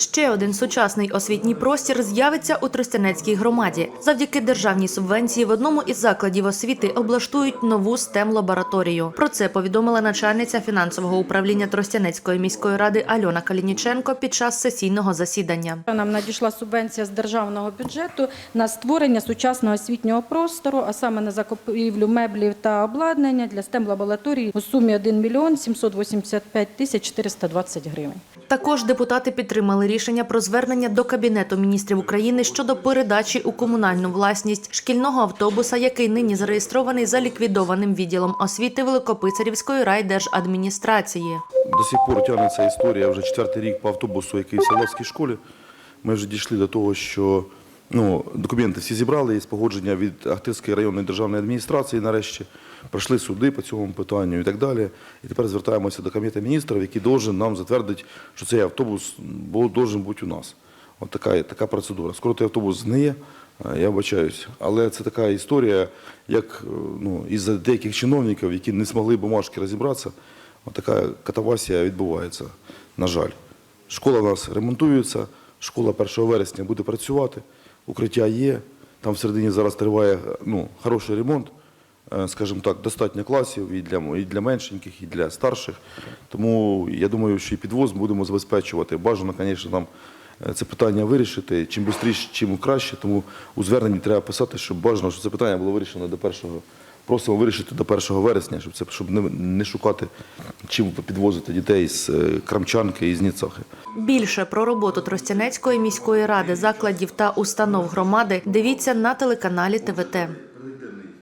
Ще один сучасний освітній простір з'явиться у Тростянецькій громаді. Завдяки державній субвенції в одному із закладів освіти облаштують нову STEM-лабораторію. Про це повідомила начальниця фінансового управління Тростянецької міської ради Альона Калініченко під час сесійного засідання. Нам надійшла субвенція з державного бюджету на створення сучасного освітнього простору, а саме на закупівлю меблів та обладнання для STEM-лабораторії у сумі 1 мільйон 785 тисяч 420 гривень. Також депутати підтримали рішення про звернення до Кабінету міністрів України щодо передачі у комунальну власність шкільного автобуса, який нині зареєстрований за ліквідованим відділом освіти Великописарівської райдержадміністрації. До сих пор тягнеться історія вже четвертий рік по автобусу, який в Савловській школі. Ми вже дійшли до того, що ну, документи всі зібрали, є погодження від Ахтирської районної державної адміністрації нарешті. Пройшли суди по цьому питанню і так далі. І тепер звертаємося до Кабінету міністрів, який должен нам затвердити, що цей автобус бу- должен бути у нас. От така, така процедура. Скоро той автобус згниє, е, я вибачаюсь. Але це така історія, як е, ну, із-за деяких чиновників, які не змогли бумажки розібратися, от така катавасія відбувається, на жаль. Школа у нас ремонтується, школа 1 вересня буде працювати, укриття є. Там всередині зараз триває ну, хороший ремонт, скажімо так, достатньо класів і для, і для меншеньких, і для старших. Тому я думаю, що і підвоз будемо забезпечувати. Бажано, звісно, нам е, це питання вирішити. Чим швидше, чим краще. Тому у зверненні треба писати, щоб бажано, щоб це питання було вирішено до першого. Просимо вирішити до 1 вересня, щоб це щоб не, не шукати, чим підвозити дітей з е, Крамчанки і з Ніцахи. Більше про роботу Тростянецької міської ради, закладів та установ громади дивіться на телеканалі ТВТ.